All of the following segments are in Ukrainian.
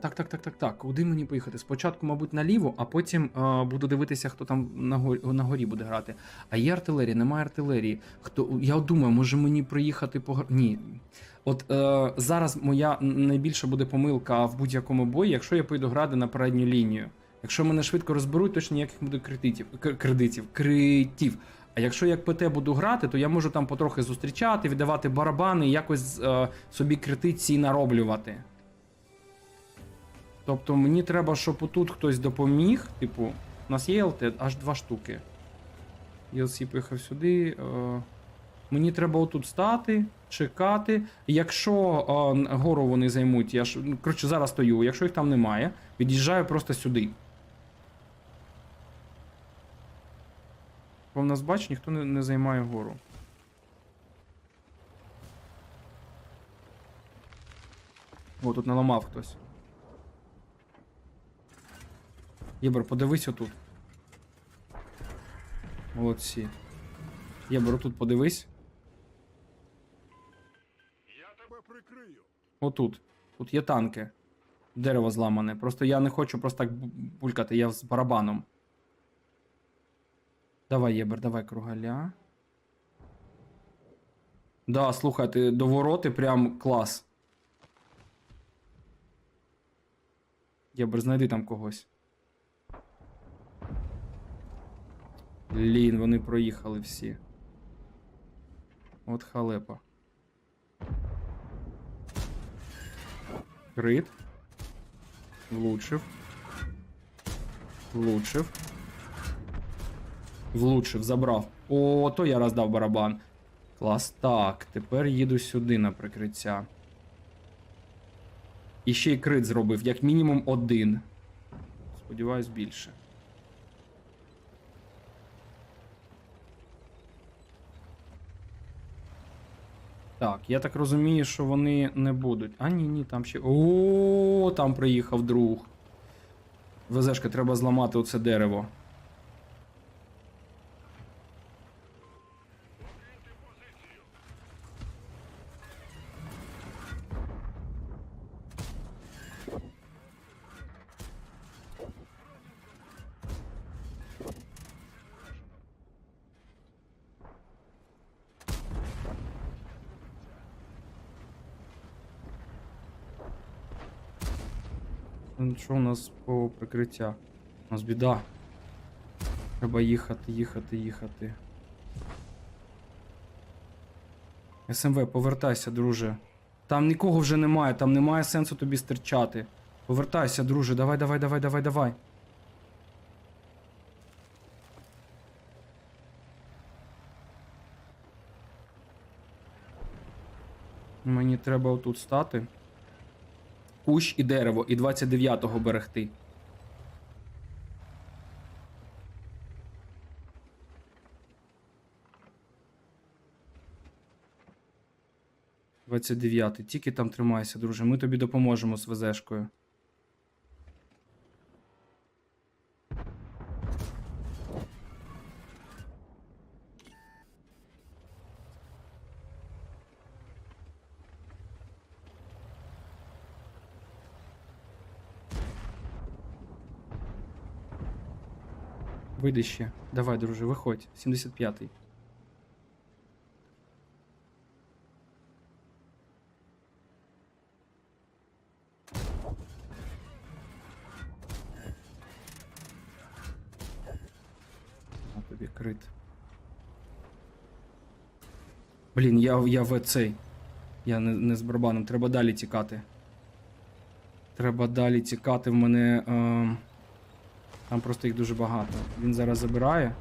Так, так, так, так, так. Куди мені поїхати? Спочатку, мабуть, наліво, а потім е, буду дивитися, хто там на горі, на горі буде грати. А є артилерія, немає артилерії. Хто я думаю, може мені проїхати по Ні. От е, зараз моя найбільша буде помилка в будь-якому бої, якщо я поїду грати на передню лінію. Якщо мене швидко розберуть, точно ніяких буде кредитів, кредитів, критів. А якщо як ПТ буду грати, то я можу там потрохи зустрічати, віддавати барабани і якось е, собі крити ці нароблювати. Тобто мені треба, щоб отут хтось допоміг. Типу, у нас є ЛТ аж два штуки. ELC поїхав сюди. Е, мені треба отут стати, чекати. Якщо е, гору вони займуть, я ж. ну, Коротше, зараз стою. Якщо їх там немає, від'їжджаю просто сюди. Бо в нас бач, ніхто не, не займає гору. О, тут наламав хтось. Єбер, подивись отут. Молодці. Єбер, отут подивись. Я тебе прикрию. Отут. Тут є танки. Дерево зламане. Просто я не хочу просто так булькати, я з барабаном. Давай, Єбер, давай кругаля. Да, слухайте, до вороти прям клас. Єбер, знайди там когось. Блін, вони проїхали всі. От халепа. Крит. Влучив. Влучив. Влучив, забрав. О, то я роздав барабан. Клас. Так, тепер їду сюди на прикриття. І ще й крит зробив, як мінімум один. Сподіваюсь, більше. Так, я так розумію, що вони не будуть. А ні, ні, там ще. О, там приїхав друг. ВЗшка, треба зламати оце дерево. Що у нас по прикриття? У нас біда. Треба їхати, їхати, їхати. СМВ, повертайся, друже. Там нікого вже немає, там немає сенсу тобі стирчати. Повертайся, друже, давай, давай, давай, давай, давай. Мені треба отут стати. Кущ і дерево, і 29-го берегти. Двадцять дев'ятий. Тільки там тримайся, друже. Ми тобі допоможемо з ВЗшкою. Вийди ще. Давай, друже, виходь. 75-й. На тобі крит. Блін, я, я в цей. Я не, не з барабаном. Треба далі тікати. Треба далі тікати. В мене. Е... Там просто їх дуже багато. Він зараз забирає.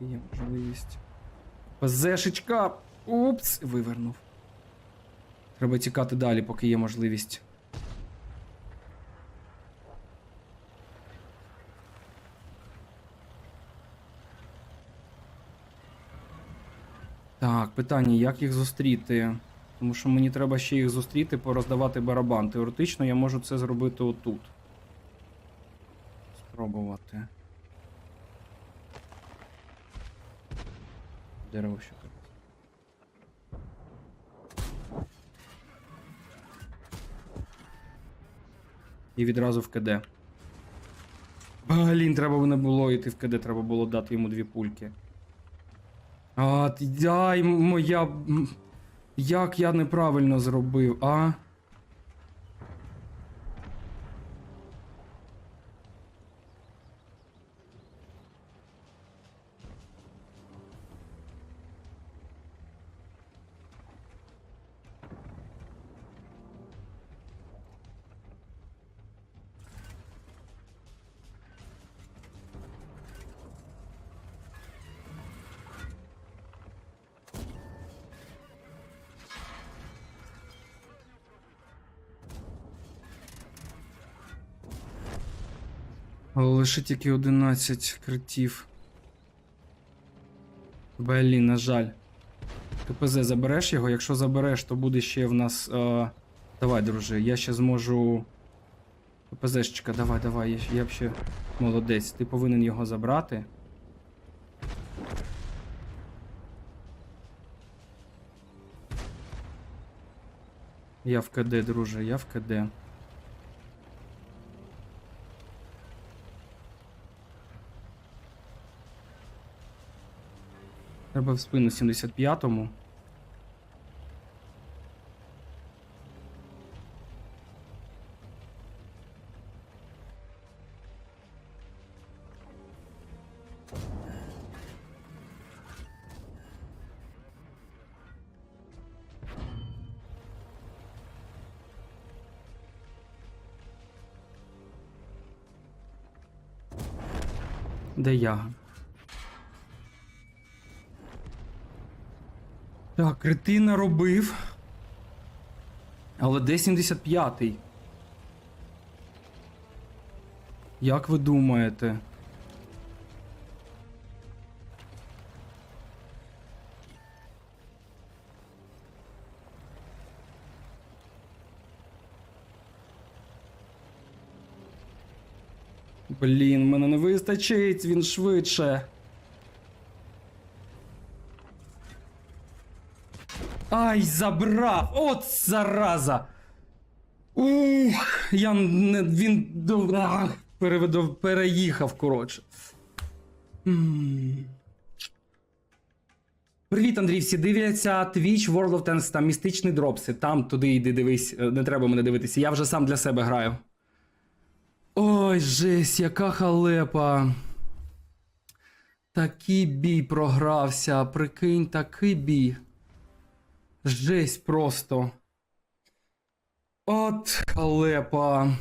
Є можливість. ПЗшечка! Упс! Вивернув. Треба тікати далі, поки є можливість. Так, питання, як їх зустріти? Тому що мені треба ще їх зустріти, пороздавати барабан. Теоретично я можу це зробити отут. Спробувати. Дерево ще тут. І відразу в КД. Блін, треба не було йти в КД, треба було дати йому дві пульки. А, дай моя. Як я неправильно зробив, а? Лише тільки 11 критів. Блін, на жаль. КПЗ забереш його? Якщо забереш, то буде ще в нас. Е... Давай, друже, я ще зможу. КПЗшечка, давай, давай, я, я ще молодець. Ти повинен його забрати. Я в КД, друже, я в КД. Треба в спину 75-му. Де я? Так, кретина робив. Але де 75-й? Як ви думаєте? Блін, мене не вистачить, він швидше. Ай, забрав! От зараза! Ух, я не він ах, переведов, переїхав, коротше. Привіт, Андрій. Всі дивляться Twitch World of Tanks, там містичні дропси. Там туди йди дивись, е, не треба мене дивитися. Я вже сам для себе граю. Ой, жесть, яка халепа. Такий бій програвся. Прикинь, такий бій. Жесть просто. От халепа.